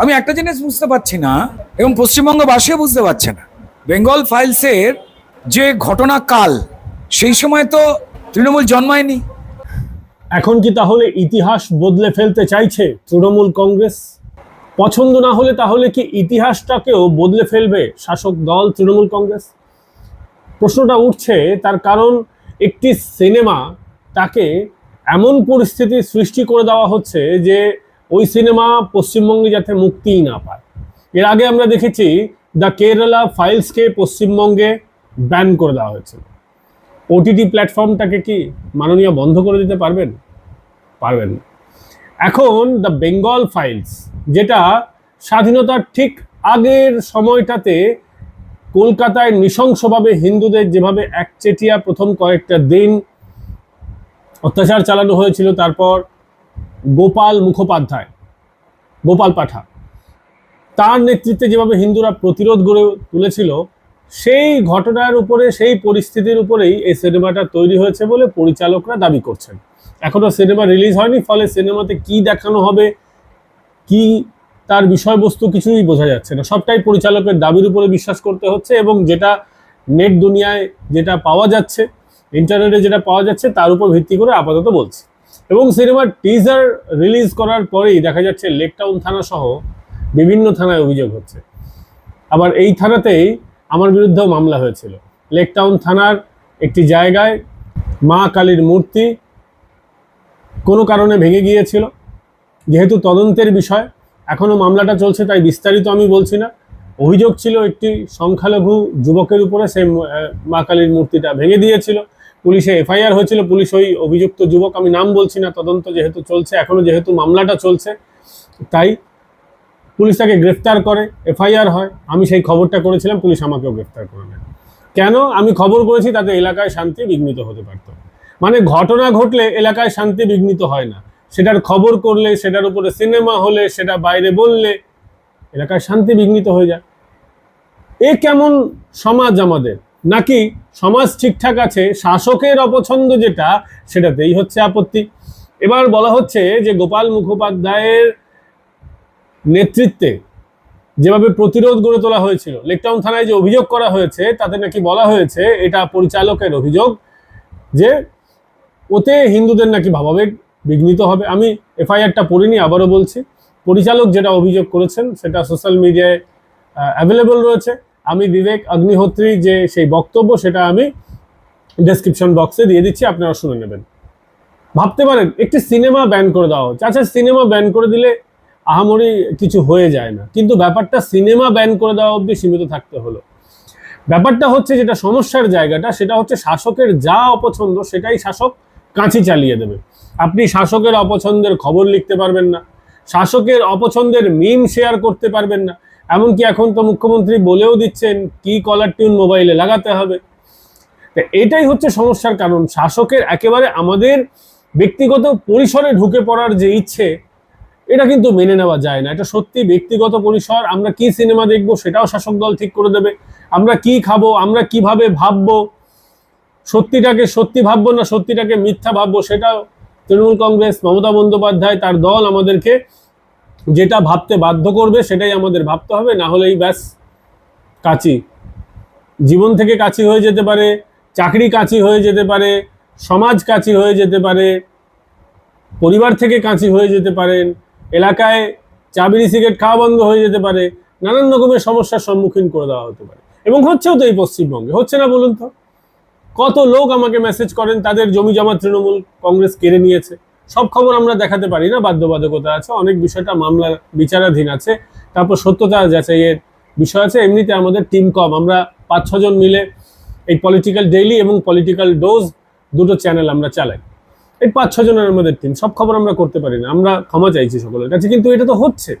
আমি একটা জিনিস বুঝতে পারছি না, এবং পশ্চিমবঙ্গবাসীও বুঝতে পারছে না। বেঙ্গল ফাইলসের যে ঘটনা কাল, সেই সময় তো তৃণমূল জন্মায়নি। এখন কি তাহলে ইতিহাস বদলে ফেলতে চাইছে তৃণমূল কংগ্রেস? পছন্দ না হলে তাহলে কি ইতিহাসটাকেও বদলে ফেলবে শাসক দল তৃণমূল কংগ্রেস? প্রশ্নটা উঠছে, তার কারণ একটি সিনেমা তাকে এমন পরিস্থিতি সৃষ্টি করে দেওয়া হচ্ছে যে ওই সিনেমা পশ্চিমবঙ্গে যাতে মুক্তিই না পায়। এর আগে আমরা দেখেছি, দ্য কেরালা ফাইলসকে পশ্চিমবঙ্গে ব্যান করে দেওয়া হয়েছে। ওটিটি প্ল্যাটফর্মটাকে কি মাননীয় বন্ধ করে দিতে পারবেন? পারবেন না। এখন দ্য বেঙ্গল ফাইলস, যেটা স্বাধীনতার ঠিক আগের সময়টাতে কলকাতায় নৃশংসভাবে হিন্দুদের যেভাবে একচেটিয়া প্রথম কয়েকটা দিন অত্যাচার চালানো হয়েছিল, তারপর গোপাল মুখোপাধ্যায়, গোপাল পাঠা। তার নেতৃত্বে যেভাবে হিন্দুরা প্রতিরোধ গড়ে তুলেছিল, সেই ঘটনার উপরে, সেই পরিস্থিতির উপরেই এই সিনেমাটা তৈরি হয়েছে বলে পরিচালকরা দাবি করছেন। এখনও সিনেমা রিলিজ হয়নি, ফলে সিনেমাতে কি দেখানো হবে, কি তার বিষয়বস্তু কিছুই বোঝা যাচ্ছে না। সবটাই পরিচালকের দাবির উপরে বিশ্বাস করতে হচ্ছে এবং যেটা নেট দুনিয়ায় যেটা পাওয়া যাচ্ছে, ইন্টারনেটে যেটা পাওয়া যাচ্ছে, তার উপর ভিত্তি করে আপাতত বলছি। এবং সিনেমার টিজার রিলিজ করার পরেই দেখা যাচ্ছে লেকটাউন থানা সহ বিভিন্ন থানায় অভিযোগ হচ্ছে। আবার এই থানাতেই আমার বিরুদ্ধেও মামলা হয়েছিল। লেকটাউন থানার একটি জায়গায় মা কালীর মূর্তি কোনো কারণে ভেঙে গিয়েছিল। যেহেতু তদন্তের বিষয় এখনও মামলাটা চলছে তাই বিস্তারিত আমি বলছি না। অভিযোগ ছিল একটি সংখ্যালঘু যুবকের উপরে সেই মা কালীর মূর্তিটা ভেঙে দিয়েছিল। পুলিশে এফআইআর হয়েছিল, পুলিশ ওই অভিযুক্ত যুবক, আমি নাম বলছি না, তদন্ত যেহেতু চলছে, এখনও যেহেতু মামলাটা চলছে, তাই পুলিশ তাকে গ্রেফতার করে, এফআইআর হয়, আমি সেই খবরটা করেছিলাম, পুলিশ আমাকেও গ্রেফতার করে নেয় কেন? আমি খবর করেছি তাতে এলাকায় শান্তি বিঘ্নিত হতে পারত। মানে ঘটনা ঘটলে এলাকায় শান্তি বিঘ্নিত হয় না। সেটার খবর করলে, সেটার উপরে সিনেমা হলে, সেটা বাইরে বললে, এলাকায় শান্তি বিঘ্নিত হয়ে যায়। এ কেমন সমাজ আমাদের? নাকি সমাজ ঠিকঠাক আছে? শাসকের অপছন্দ যেটা, সেটাতেই হচ্ছে আপত্তি। এবার বলা হচ্ছে যে গোপাল মুখোপাধ্যায়ের নেতৃত্বে যেভাবে প্রতিরোধ গড়ে তোলা হয়েছিল, লেকটাউন থানায় যে অভিযোগ করা হয়েছে, তাতে নাকি বলা হয়েছে এটা পরিচালকের অভিযোগ যে ওতে হিন্দুদের নাকি ভাবাবেগ বিঘ্নিত হবে। আমি এফআইআরটা পড়িনি, আবারও বলছি। পরিচালক যেটা অভিযোগ করেছেন, সেটা সোশ্যাল মিডিয়ায় অ্যাভেলেবল রয়েছে। আমি বিবেক অগ্নিহোত্রী যে সেই বক্তব্য, সেটা আমি ডেসক্রিপশন বক্সে দিয়ে দিচ্ছি, আপনারা শুনে নেবেন। ভাবতে পারেন, একটি সিনেমা ব্যান করে দেওয়া হচ্ছে। আচ্ছা সিনেমা ব্যান করে দিলে আহামরি কিছু হয়ে যায় না। কিন্তু ব্যাপারটা সিনেমা ব্যান করে দেওয়া অবধি সীমিত থাকতে হলো। ব্যাপারটা হচ্ছে যেটা সমস্যার জায়গাটা, সেটা হচ্ছে শাসকের যা অপছন্দ, সেটাই শাসক কাঁচি চালিয়ে দেবে। আপনি শাসকের অপছন্দের খবর লিখতে পারবেন না। শাসকের অপছন্দের মিম শেয়ার করতে পারবেন না। এমনকি এখন তো মুখ্যমন্ত্রী বলেও দিচ্ছেন কি কলার টিউন মোবাইলে লাগাতে হবে। এটাই হচ্ছে সমস্যার কারণ। শাসকের একেবারে আমাদের ব্যক্তিগত পরিসরে ঢুকে পড়ার যে ইচ্ছে, এটা কিন্তু মেনে নেওয়া যায় না। এটা সত্যি ব্যক্তিগত পরিসর, আমরা কি সিনেমা দেখব সেটাও শাসক দল ঠিক করে দেবে। আমরা কি খাব, আমরা কীভাবে ভাববো, সত্যিটাকে সত্যি ভাববো না সত্যিটাকে মিথ্যা ভাববো, সেটাও তৃণমূল কংগ্রেস, মমতা বন্দ্যোপাধ্যায় তার দল আমাদেরকে যেটা ভাবতে বাধ্য করবে সেটাই আমাদের ভাবতে হবে, না হলেই ব্যাস কাচি। জীবন থেকে কাছি হয়ে যেতে পারে, চাকরি কাছি হয়ে যেতে পারে, সমাজ কাছি হয়ে যেতে পারে, পরিবার থেকে কাঁচি হয়ে যেতে পারেন এলাকায় চা বিড়ি সিগারেট খাওয়া বন্ধ হয়ে যেতে পারে, নানান রকমের সমস্যার সম্মুখীন করে দেওয়া হতে পারে। এবং হচ্ছেও তো এই পশ্চিমবঙ্গে, হচ্ছে না বলুন তো। কত লোক আমাকে মেসেজ করেন, তাদের জমি জমা তৃণমূল কংগ্রেস কেড়ে নিয়েছে। সব খবর আমরা দেখাতে পারি না, বাধ্যবাধকতা আছে, অনেক বিষয়টা মামলার বিচারাধীন আছে, তারপর সত্যতা যাচাইয়ের বিষয় আছে, এমনিতে আমাদের টিম কম। আমরা পাঁচ ছজন মিলে এই পলিটিক্যাল ডেইলি এবং পলিটিক্যাল ডোজ দুটো চ্যানেল আমরা চালাই। এই পাঁচ ছজনের আমাদের টিম সব খবর আমরা করতে পারি না, আমরা ক্ষমা চাইছি সকলের কাছে, কিন্তু এটা তো হচ্ছে।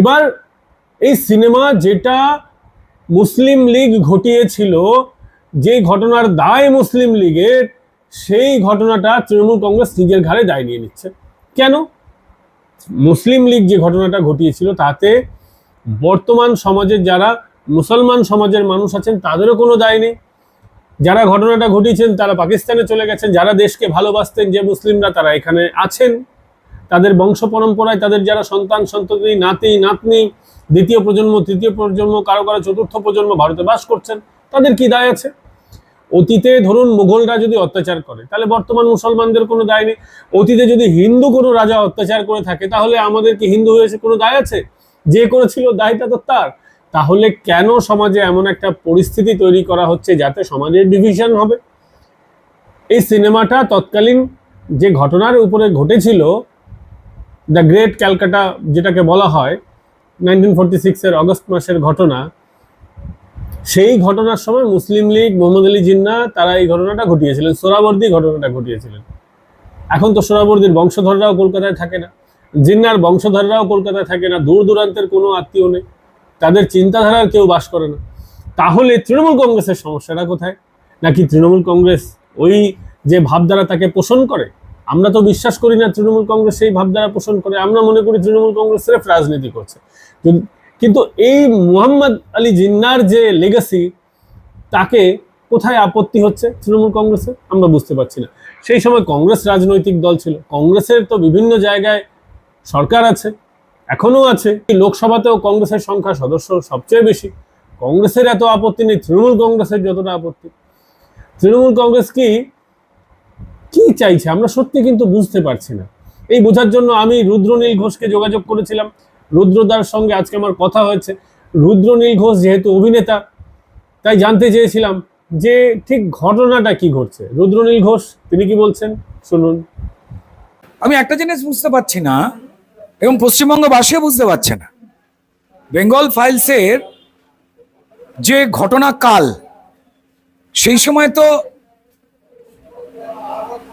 এবার এই সিনেমা যেটা মুসলিম লীগ ঘটিয়েছিল যে ঘটনার দায় মুসলিম লীগের সেই ঘটনাটা তৃণমূল কংগ্রেস নিজের ঘাড়ে দায় নিয়ে নিচ্ছে। কেন? মুসলিম লীগ যে ঘটনাটা ঘটিয়েছিল, তাতে বর্তমান সমাজের যারা মুসলমান সমাজের মানুষ আছেন, তাদেরও কোনো দায় নেই। যারা ঘটনাটা ঘটিয়েছেন, তারা পাকিস্তানে চলে গেছেন, যারা দেশকে ভালোবাসতেন, যে মুসলিমরা তারা এখানে আছেন, তাদের বংশ পরম্পরায় তাদের যারা সন্তান, সন্ততি, নাতি, নাতনি, দ্বিতীয় প্রজন্ম, তৃতীয় প্রজন্ম, কারও কারও চতুর্থ প্রজন্ম ভারতে বাস করছেন, তাদের কি দায় আছে? অতীতে ধরুন মুঘলরা যদি অত্যাচার করে, তাহলে বর্তমান মুসলমানদের কোনো দায় নেই। অতীতে যদি হিন্দু কোনো রাজা অত্যাচার করে থাকে, তাহলে আমাদের কি হিন্দু হয়েছে কোনো দায় আছে? যে করেছিল দায়টা তো তার। তাহলে কেন সমাজে এমন একটা পরিস্থিতি তৈরি করা হচ্ছে যাতে সমাজের ডিভিশন হবে? এই সিনেমাটা তৎকালীন যে ঘটনার উপরে ঘটেছিল দ্য গ্রেট ক্যালকাটা যেটাকে বলা হয় নাইনটিন ফোরটি সিক্সের অগস্ট মাসের ঘটনা সেই ঘটনার সময় মুসলিম লীগ, মোহাম্মদ আলী জিন্না, তারা এই ঘটনাটা ঘটিয়েছিলেন। সোরাবর্দি ঘটনাটা ঘটিয়েছিলেন। এখন তো সোরাবর্দির বংশধররাও কলকাতায় থাকে না। জিন্নার বংশধররাও কলকাতায় থাকে না। দূর দূরান্তের কোনো আত্মীয় নেই। তাদের চিন্তাধারার কেউ বাস করে না। তাহলে তৃণমূল কংগ্রেসের সমস্যাটা কোথায়? নাকি তৃণমূল কংগ্রেস ওই যে ভাবধারা তাকে পোষণ করে? আমরা তো বিশ্বাস করি না তৃণমূল কংগ্রেস সেই ভাবধারা পোষণ করে। আমরা মনে করি তৃণমূল কংগ্রেস স্রেফ রাজনীতি করছে। কিন্তু- এই মুহাম্মদ আলী জিন্নার যে লেগাসি তাকে কোথায় আপত্তি হচ্ছে তৃণমূল কংগ্রেসে? আমরা বুঝতে পারছি না। সেই সময় কংগ্রেস রাজনৈতিক দল ছিল। কংগ্রেসের তো বিভিন্ন জায়গায় সরকার আছে এখনও আছে। লোকসভাতেও কংগ্রেসের সংখ্যা সদস্য সবচেয়ে বেশি। কংগ্রেসের এত আপত্তি নেই, তৃণমূল কংগ্রেসের যতটা আপত্তি। তৃণমূল কংগ্রেস কি কি চাইছে? আমরা সত্যি কিন্তু বুঝতে পারছি না। এই বোঝার জন্য আমি রুদ্রনীল ঘোষকে যোগাযোগ করেছিলাম। রুদ্রদার সঙ্গে আজকে আমার কথা হয়েছে। রুদ্রনীল ঘোষ যেহেতু অভিনেতা, তাই জানতে চেয়েছিলাম যে ঠিক ঘটনাটা কি ঘটছে। রুদ্রনীল ঘোষ, তিনি কি বলছেন? শুনুন। আমি একটা জিনিস বুঝতে পারছি না, এবং পশ্চিমবঙ্গবাসীও বুঝতে পারছে না। বেঙ্গল ফাইলসের যে ঘটনা কাল, সেই সময় তো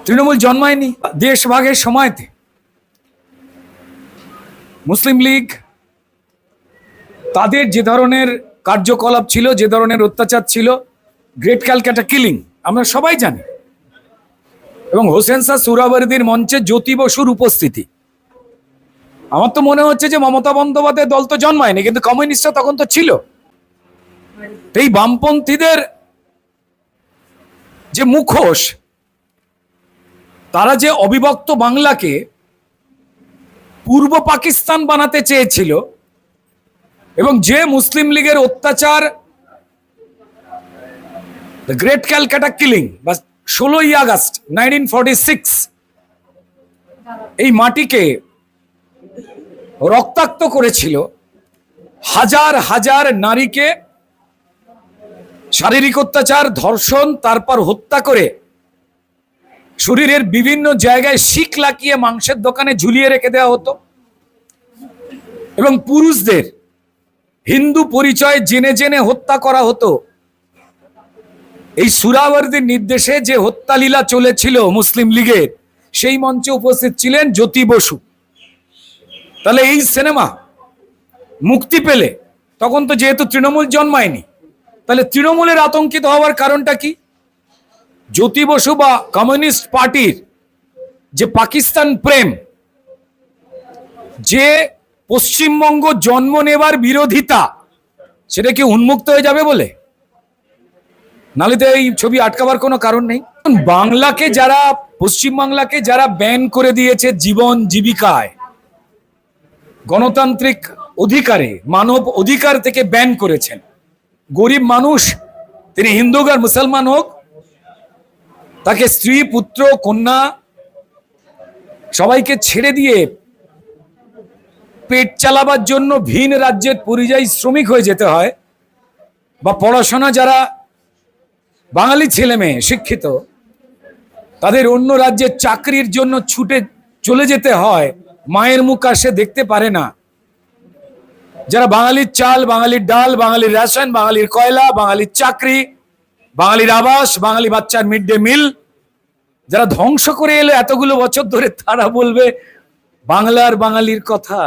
তৃণমূল জন্মায়নি দেশভাগের সময়তে। মুসলিম লীগ, তাদের যে ধরনের কার্যকলাপ ছিল, যে ধরনের অত্যাচার ছিল, গ্রেট ক্যালকাটা কিলিং, আমরা সবাই জানি। এবং হোসেন শাহ সুরাবর্দির মঞ্চে জ্যোতি বসুর উপস্থিতি। আমার তো মনে হচ্ছে যে মমতা বন্দ্যোপাধ্যায় দল তো জন্মায়নি, কিন্তু কমিউনিস্টরা তখন তো ছিল। এই বামপন্থীদের যে মুখোশ, তারা যে অবিভক্ত বাংলাকে পূর্ব পাকিস্তান বানাতে চেয়েছিল এবং যে মুসলিম লীগের অত্যাচার দ্য গ্রেট ক্যালকাটা কিলিং বা ষোলোই আগস্ট নাইনটিন এই মাটিকে রক্তাক্ত করেছিল হাজার হাজার নারীকে শারীরিক অত্যাচার, ধর্ষণ, তারপর হত্যা করে শরীরের বিভিন্ন জায়গায় শিক লাকিয়ে মাংসের দোকানে ঝুলিয়ে রেখে দেওয়া হতো। এবং পুরুষদের হিন্দু পরিচয় জেনে জেনে হত্যা করা হতো। এই সুরাবর্দির নির্দেশে যে হত্যালীলা চলেছিল মুসলিম লীগের, সেই মঞ্চে উপস্থিত ছিলেন জ্যোতি বসু। তাহলে এই সিনেমা মুক্তি পেলে, তখন তো যেহেতু তৃণমূল জন্মায়নি, তাহলে তৃণমূলের আতঙ্কিত হওয়ার কারণটা কি? জ্যোতি বসু বা কমিউনিস্ট পার্টির যে পাকিস্তান প্রেম, যে পশ্চিমবঙ্গ জন্ম নেবার বিরোধিতা, সেটা কি উন্মুক্ত হয়ে যাবে বলে? নালে তো এই ছবি আটকাবার কোনো কারণ নেই? বাংলাকে যারা পশ্চিমবাংলাকে যারা ব্যান করে দিয়েছে জীবন জীবিকায়, গণতান্ত্রিক অধিকারে, মানব অধিকার থেকে ব্যান করেছেন। গরিব মানুষ, তিনি হিন্দু আর মুসলমান হোক তাকে স্ত্রী, পুত্র, কন্যা সবাইকে ছেড়ে দিয়ে পেট চালাবার জন্য ভিন রাজ্যের পরিযায়ী শ্রমিক হয়ে যেতে হয় বা পড়াশোনা যারা বাঙালি ছেলে মেয়ে শিক্ষিত, তাদের অন্য রাজ্যের চাকরির জন্য ছুটে চলে যেতে হয়। মায়ের মুখ আর সে দেখতে পারে না। যারা বাঙালির চাল, বাঙালির ডাল, বাঙালির রেশন, বাঙালির কয়লা, বাঙালির চাকরি বাঙালির আবাস, বাঙালি বাচ্চার মিড ডে মিল। যারা ধ্বংস করে এলো এতগুলো বছর ধরে, তারা বলবে, বাংলার বাঙালির কথা।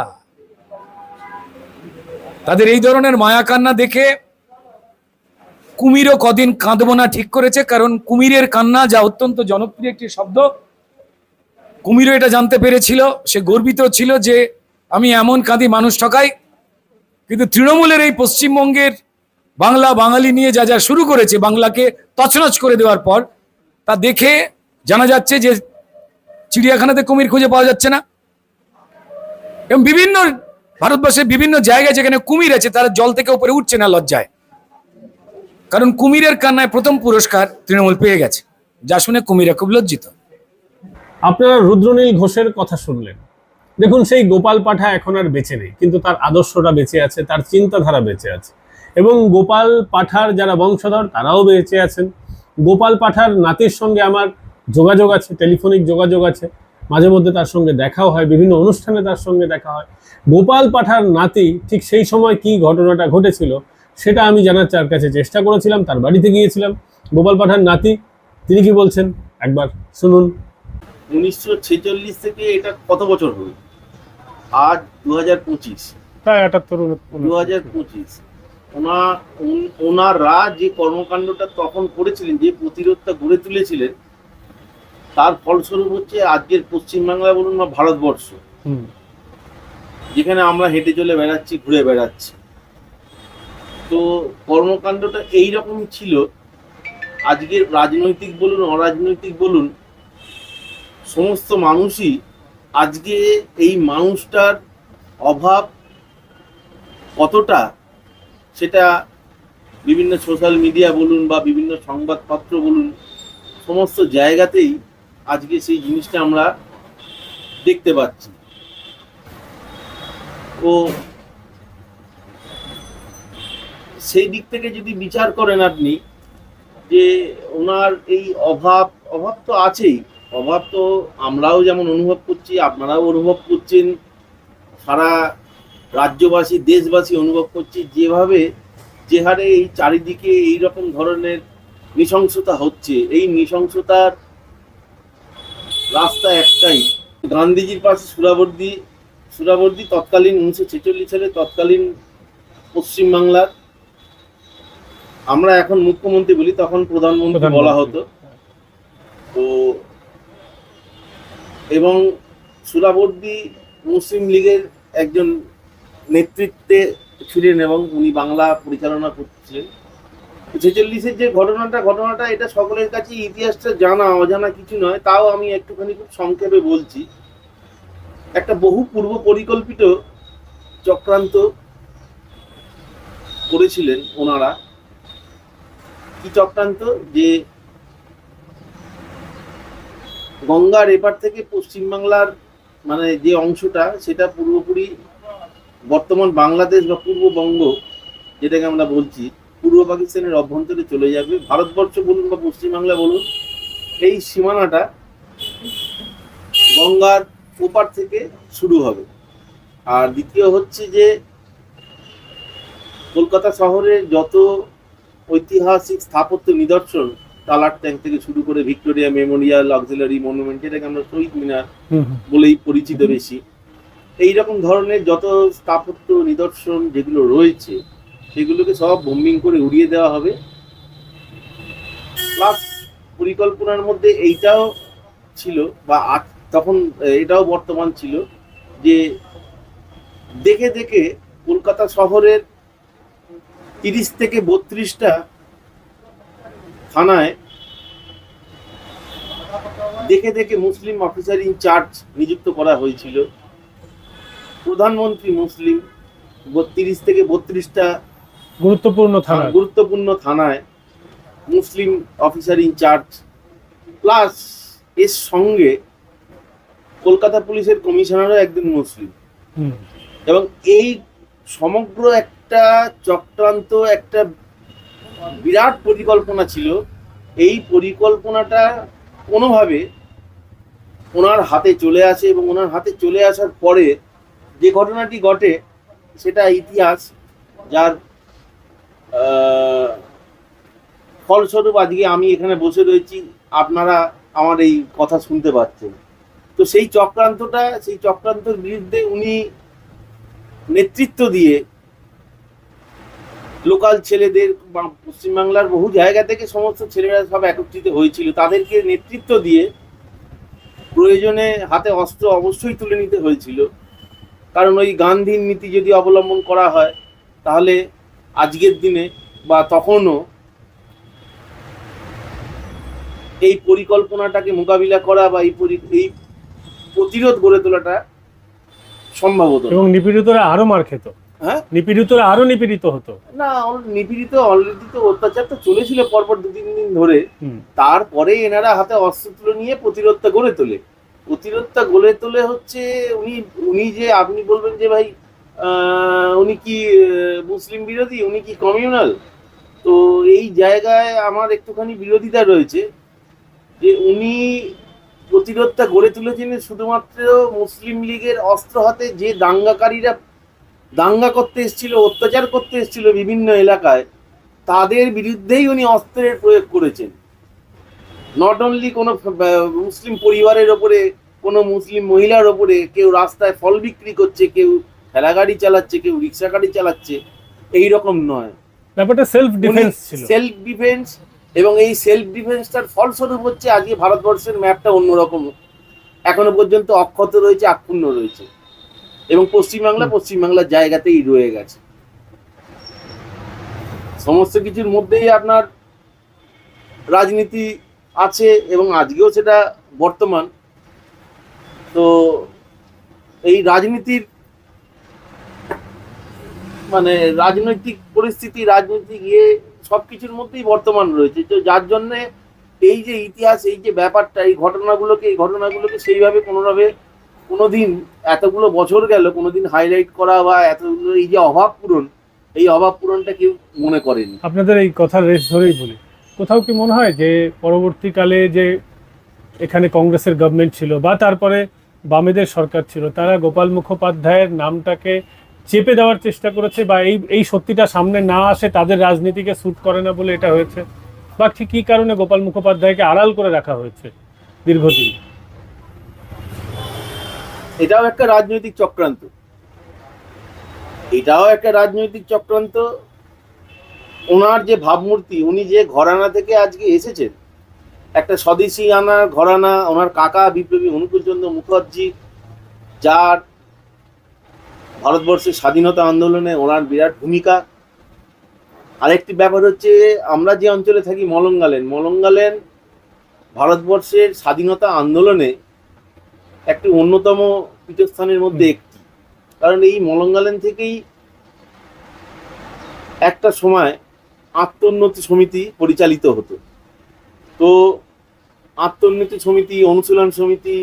তাদের এই ধরনের মায়া কান্না দেখে কুমিরও কদিন কাঁদবো না ঠিক করেছে, কারণ কুমিরের কান্না, যা অত্যন্ত জনপ্রিয় একটি শব্দ, কুমিরও এটা জানতে পেরেছিল। সে গর্বিত ছিল যে, আমি এমন কাঁদি মানুষ ঠকাই। কিন্তু তৃণমূলের এই পশ্চিমবঙ্গের বাংলা বাঙালি নিয়ে যা যা শুরু করেছে, বাংলাকে তছনছ করে দেওয়ার পর, তা দেখে জানা যাচ্ছে যে চিড়িয়াখানাতে কুমির খুঁজে পাওয়া যাচ্ছে না। এবং বিভিন্ন ভারতবর্ষের বিভিন্ন জায়গায় যেখানে কুমির আছে, তারা জল থেকে উপরে উঠছে না লজ্জায়। কারণ কুমিরের কান্নায় প্রথম পুরস্কার তৃণমূল পেয়ে গেছে। যা শুনে কুমিরা খুব লজ্জিত। আপনারা রুদ্রনীল ঘোষের কথা শুনলেন। দেখুন, সেই গোপাল পাঠা এখন আর বেঁচে নেই, কিন্তু তার আদর্শটা বেঁচে আছে, তার চিন্তাধারা বেঁচে আছে। এবং গোপাল পাঠার যারা বংশধর তারাও বেঁচে আছেন। গোপাল পাঠার নাতির সঙ্গে আমার যোগাযোগ আছে টেলিফোনিক যোগাযোগ আছে। মাঝে মধ্যে তার সঙ্গে দেখাও হয় বিভিন্ন অনুষ্ঠানে তার সঙ্গে দেখা হয়। গোপাল পাঠার নাতি ঠিক সেই সময় কি ঘটনাটা ঘটেছিল সেটা আমি জানার তার কাছে চেষ্টা করেছিলাম তার বাড়িতে গিয়েছিলাম। গোপাল পাঠার নাতি তিনি কি বলছেন? একবার শুনুন। উনিশশো ছেচল্লিশ থেকে এটা কত বছর হলো? আজ দু হাজার পঁচিশ প্রায় আটাত্তর দু হাজার পঁচিশ। ওনা ওনারা যে কর্মকাণ্ডটা তখন করেছিলেন যে প্রতিরোধটা গড়ে তুলেছিলেন তার ফলস্বরূপ হচ্ছে আজকের পশ্চিমবাংলা বলুন বা ভারতবর্ষ যেখানে আমরা হেঁটে চলে বেড়াচ্ছি ঘুরে বেড়াচ্ছি। তো কর্মকাণ্ডটা এই রকম ছিল। আজকের রাজনৈতিক বলুন অরাজনৈতিক বলুন সমস্ত মানুষই আজকে এই মানুষটার অভাব কতটা সেটা বিভিন্ন সোশ্যাল মিডিয়া বলুন বা বিভিন্ন সংবাদপত্র বলুন, সমস্ত জায়গাতেই আজকে সেই জিনিসটা আমরা দেখতে পাচ্ছি। ও সেই দিক থেকে যদি বিচার করেন আপনি, যে ওনার এই অভাব অভাব তো আছেই, অভাব তো আমরাও যেমন অনুভব করছি, আপনারাও অনুভব করছেন, সারা রাজ্যবাসী দেশবাসী অনুভব করছি যেভাবে যে হারে এই চারিদিকে এই রকম ধরনের নৃশংসতা হচ্ছে। এই নৃশংসতার রাস্তা একটাই। গান্ধীজির পাশে সুরাবর্দী সুরাবর্দী তৎকালীন উনিশশো ছেচল্লিশ সালে তৎকালীন পশ্চিমবাংলার আমরা এখন মুখ্যমন্ত্রী বলি তখন প্রধানমন্ত্রী। বলা হতো। তো এবং সুরাবর্দী মুসলিম লীগের একজন নেতৃত্বে ছিলেন এবং উনি বাংলা পরিচালনা করছিলেন। ছেচল্লিশের যে ঘটনাটা ঘটনাটা এটা সকলের কাছে ইতিহাসটা জানা, অজানা কিছু নয়, তাও আমি একটুখানি খুব সংক্ষেপে বলছি। একটা বহু পূর্ব পরিকল্পিত চক্রান্ত করেছিলেন ওনারা। কি চক্রান্ত? যে গঙ্গার এপার থেকে পশ্চিমবাংলার মানে যে অংশটা, সেটা পুরোপুরি বর্তমান বাংলাদেশ বা পূর্ববঙ্গ যেটাকে আমরা বলছি পূর্ব পাকিস্তানের অভ্যন্তরে চলে যাবে। ভারতবর্ষ বলুন বা পশ্চিমবাংলা বলুন এই সীমানাটা গঙ্গার ওপার থেকে শুরু হবে। আর দ্বিতীয় হচ্ছে যে কলকাতা শহরের যত ঐতিহাসিক স্থাপত্য নিদর্শন টালার ট্যাঙ্ক থেকে শুরু করে ভিক্টোরিয়া মেমোরিয়াল অক্সিলারি মনুমেন্ট এটাকে আমরা শহীদ মিনার বলেই পরিচিত বেশি। এই রকম ধরনের যত স্থাপত্য নিদর্শন যেগুলো রয়েছে, সেগুলোকে সব বোম্বিং করে উড়িয়ে দেওয়া হবে। প্লাস পরিকল্পনার মধ্যে এইটাও ছিল, বা তখন এটাও বর্তমান ছিল যে, দেখে দেখে কলকাতা শহরের তিরিশ থেকে বত্রিশটা থানায় দেখে দেখে মুসলিম অফিসার ইনচার্জ নিযুক্ত করা হয়েছিল। প্রধানমন্ত্রী মুসলিম বত্রিশ থেকে বত্রিশটা গুরুত্বপূর্ণ থানা গুরুত্বপূর্ণ থানায় মুসলিম অফিসার ইনচার্জ প্লাস এর সঙ্গে কলকাতা পুলিশের কমিশনারও একজন মুসলিম। এবং এই সমগ্র একটা চক্রান্ত একটা বিরাট পরিকল্পনা ছিল। এই পরিকল্পনাটা কোনোভাবে ওনার হাতে চলে আসে এবং ওনার হাতে চলে আসার পরে যে ঘটনাটি ঘটে, সেটা ইতিহাস, যার ফলস্বরূপ আজকে আমি এখানে বসে রয়েছি। আপনারা আমার এই কথা শুনতে পাচ্ছেন। তো সেই চক্রান্তটা, সেই চক্রান্তর বিরুদ্ধে উনি নেতৃত্ব দিয়ে লোকাল ছেলেদের বা পশ্চিমবাংলার বহু জায়গা থেকে সমস্ত ছেলেরা সব একত্রিত হয়েছিল। তাদেরকে নেতৃত্ব দিয়ে প্রয়োজনে হাতে অস্ত্র অবশ্যই তুলে নিতে হয়েছিল। কারণ ওই গান্ধীর নীতি যদি অবলম্বন করা হয় তাহলে আজকের দিনে বা তখনও এই পরিকল্পনাটাকে মোকাবিলা করা বা এই এই প্রতিরোধ গড়ে তোলাটা সম্ভবত এবং নিপীড়িতরা আরও মার খেত। হ্যাঁ? নিপীড়িতরা আরও নিপীড়িত হতো। না নিপীড়িত অলরেডি তো অত্যাচার তো চলেছিল পরপর দু তিন দিন ধরে। তারপরে এনারা হাতে অস্ত্র তুলে নিয়ে প্রতিরোধটা গড়ে তোলে। প্রতিরোধটা গড়ে তোলে হচ্ছে উনি উনি যে আপনি বলবেন যে ভাই উনি কি মুসলিম বিরোধী, উনি কি কমিউনাল? তো এই জায়গায় আমার একটুখানি বিরোধিতা রয়েছে যে উনি প্রতিরোধটা গড়ে তুলেছেন শুধুমাত্র মুসলিম লীগের অস্ত্র হাতে যে দাঙ্গাকারীরা দাঙ্গা করতে এসেছিল, অত্যাচার করতে এসেছিল বিভিন্ন এলাকায়, তাদের বিরুদ্ধেই উনি অস্ত্রের প্রয়োগ করেছেন। নট অনলি কোনো মুসলিম পরিবারের ওপরে কোনো মুসলিম মহিলার ওপরে কেউ রাস্তায় ফল বিক্রি করছে কেউ ঠেলা গাড়ি চালাচ্ছে কেউ রিক্সা গাড়ি চালাচ্ছে এই রকম নয়। ব্যাপারটা সেলফ ডিফেন্স ছিল। সেলফ ডিফেন্স এবং এই সেলফ ডিফেন্সটার ফলস্বরূপ হচ্ছে আজকে ভারতবর্ষের ম্যাপটা অন্যরকম। এখনও পর্যন্ত অক্ষত রয়েছে আক্ষুণ্ণ রয়েছে। এবং পশ্চিমবাংলা পশ্চিমবাংলার জায়গাতেই রয়ে গেছে। সমস্ত কিছুর মধ্যেই আপনার রাজনীতি আছে এবং আজকেও সেটা বর্তমান। তো এই রাজনীতির মানে রাজনৈতিক পরিস্থিতি, রাজনৈতিক ইয়ে সব কিছুর মধ্যেই বর্তমান রয়েছে। তো যার জন্য এই যে ইতিহাস, এই যে ব্যাপারটা, এই ঘটনাগুলোকে এই ঘটনাগুলোকে সেইভাবে কোনোভাবে কোনোদিন এতগুলো বছর গেল, কোনোদিন হাইলাইট করা বা এতগুলো এই যে অভাব পূরণ, এই অভাব পূরণটা কেউ মনে করেনি। আপনাদের এই কথার রেস ধরেই বলি কোথাও কি মনে হয় যে পরবর্তীকালে যে এখানে কংগ্রেসের গভর্নমেন্ট ছিল বা তারপরে বামেদের সরকার ছিল, তারা গোপাল মুখোপাধ্যায়ের নামটাকে চেপে দেওয়ার চেষ্টা করেছে বা এই এই সত্যিটা সামনে না আসে তাদের রাজনীতিকে স্যুট করে না বলে এটা হয়েছে? বা ঠিক কী কারণে গোপাল মুখোপাধ্যায়কে আড়াল করে রাখা হয়েছে দীর্ঘদিন? এটাও একটা রাজনৈতিক চক্রান্ত। এটাও একটা রাজনৈতিক চক্রান্ত ওনার যে ভাবমূর্তি উনি যে ঘরানা থেকে আজকে এসেছেন একটা স্বদেশী আনার ঘরানা ওনার কাকা বিপ্লবী অনুকূলচন্দ্র মুখার্জি যার ভারতবর্ষের স্বাধীনতা আন্দোলনে ওনার বিরাট ভূমিকা। আরেকটি ব্যাপার হচ্ছে আমরা যে অঞ্চলে থাকি মলঙ্গালেন মলঙ্গালেন ভারতবর্ষের স্বাধীনতা আন্দোলনে একটি অন্যতম পীঠস্থানের মধ্যে একটি। কারণ এই মলঙ্গালেন থেকেই একটা সময় আত্মোন্নতি সমিতি পরিচালিত হতো। তো আত্মোন্নতি সমিতি, অনুশীলন সমিতি,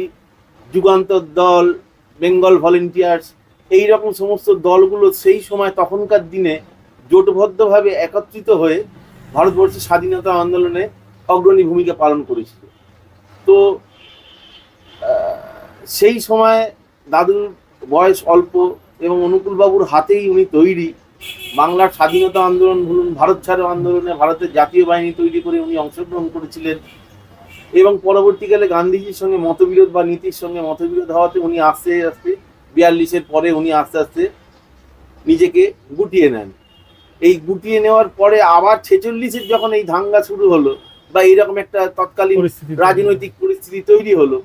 যুগান্তর দল, বেঙ্গল ভলেন্টিয়ার্স এই রকম সমস্ত দলগুলো সেই সময় তখনকার দিনে জোটবদ্ধভাবে একত্রিত হয়ে ভারতবর্ষের স্বাধীনতা আন্দোলনে অগ্রণী ভূমিকা পালন করেছিল। তো সেই সময় দাদুর বয়স অল্প এবং অনুকূলবাবুর হাতেই উনি তৈরি বাংলার স্বাধীনতা আন্দোলন বলুন ভারত ছাড়ো আন্দোলনে ভারতের জাতীয় বাহিনী তৈরি করে উনি অংশগ্রহণ করেছিলেন। এবং পরবর্তীকালে গান্ধীজির সঙ্গে মতবিরোধ বা নীতির সঙ্গে মতবিরোধ হওয়াতে উনি আস্তে আস্তে বিয়াল্লিশের পরে উনি আস্তে আস্তে নিজেকে গুটিয়ে নেন। এই গুটিয়ে নেওয়ার পরে আবার ছেচল্লিশের যখন এই দাঙ্গা শুরু হলো বা এইরকম একটা তৎকালীন রাজনৈতিক পরিস্থিতি তৈরি হলো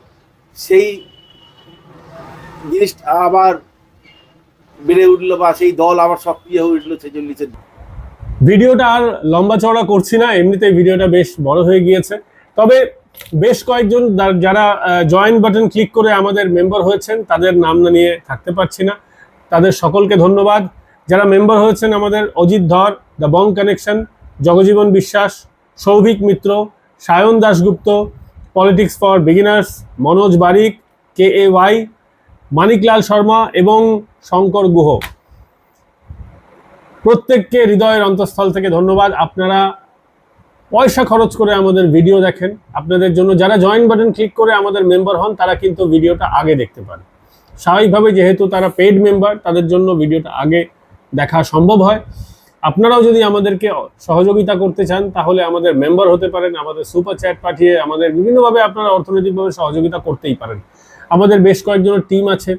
সেই জিনিসটা আবার বেড়ে উঠল বা সেই দল আবার সক্রিয় হয়ে উঠল ছেচল্লিশের ভিডিওটা আর লম্বা চওড়া করছি না, এমনিতেই ভিডিওটা বেশ বড় হয়ে গিয়েছে। তবে বেশ কয়েকজন যারা জয়েন বাটন ক্লিক করে আমাদের মেম্বার হয়েছেন, তাদের নাম না নিয়ে থাকতে পারছি না। তাদের সকলকে ধন্যবাদ। যারা মেম্বার হয়েছেন আমাদের অজিত ধর the Bong connection Jagjivan Biswas, Souvik Mitra, Sayan Dasgupta politics for beginners Manoj Barik K A Y Maniklal Sharma এবং শঙ্কর গুহ। প্রত্যেককে হৃদয়ের অন্তঃস্থল থেকে ধন্যবাদ। আপনারা পয়সা খরচ করে আমাদের ভিডিও দেখেন। আপনাদের জন্য যারা জয়েন বাটন ক্লিক করে আমাদের মেম্বার হন, তারা কিন্তু ভিডিওটা আগে দেখতে পান স্বাভাবিকভাবে যেহেতু তারা পেইড মেম্বার তাদের জন্য ভিডিওটা আগে দেখা সম্ভব হয়। আপনারাও যদি আমাদেরকে সহযোগিতা করতে চান, তাহলে আমাদের মেম্বার হতে পারেন, আমাদের সুপার চ্যাট পাঠিয়ে আমাদের বিভিন্নভাবে আপনারা অর্থনৈতিকভাবে সহযোগিতা করতেই পারেন। আমাদের বেশ কয়েকজনের টিম আছে।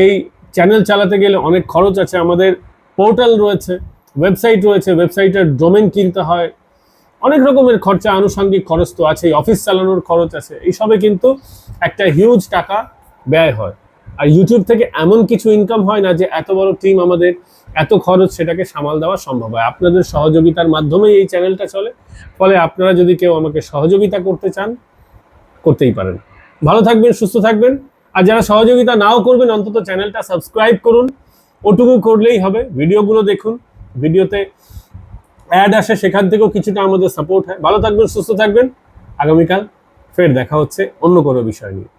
এই চ্যানেল চালাতে গেলে অনেক খরচ আছে। আমাদের পোর্টাল রয়েছে ওয়েবসাইট রয়েছে ওয়েবসাইটের ডোমেন কিনতে হয়। অনেক রকমের খরচা, আনুষঙ্গিক খরচ তো আছে অফিস চালানোর খরচ আছে। এইসবে কিন্তু একটা হিউজ টাকা ব্যয় হয়। আর ইউটিউব থেকে এমন কিছু ইনকাম হয় না যে এত বড় টিম আমাদের এত খরচ সেটাকে সামাল দেওয়া সম্ভব হয়। আপনাদের সহযোগিতার মাধ্যমেই এই চ্যানেলটা চলে। ফলে আপনারা যদি কেউ আমাকে সহযোগিতা করতে চান, করতেই পারেন। ভালো থাকবেন, সুস্থ থাকবেন। আর যারা সহযোগিতা নাও করবেন, অন্তত চ্যানেলটা সাবস্ক্রাইব করুন। ওটুকু করলেই হবে। ভিডিওগুলো দেখুন। ভিডিওতে অ্যাড আসে, সেখান থেকেও কিছুটা আমাদের সাপোর্ট হয়। ভালো থাকবেন, সুস্থ থাকবেন। আগামীকাল ফের দেখা হচ্ছে অন্য কোনো বিষয় নিয়ে।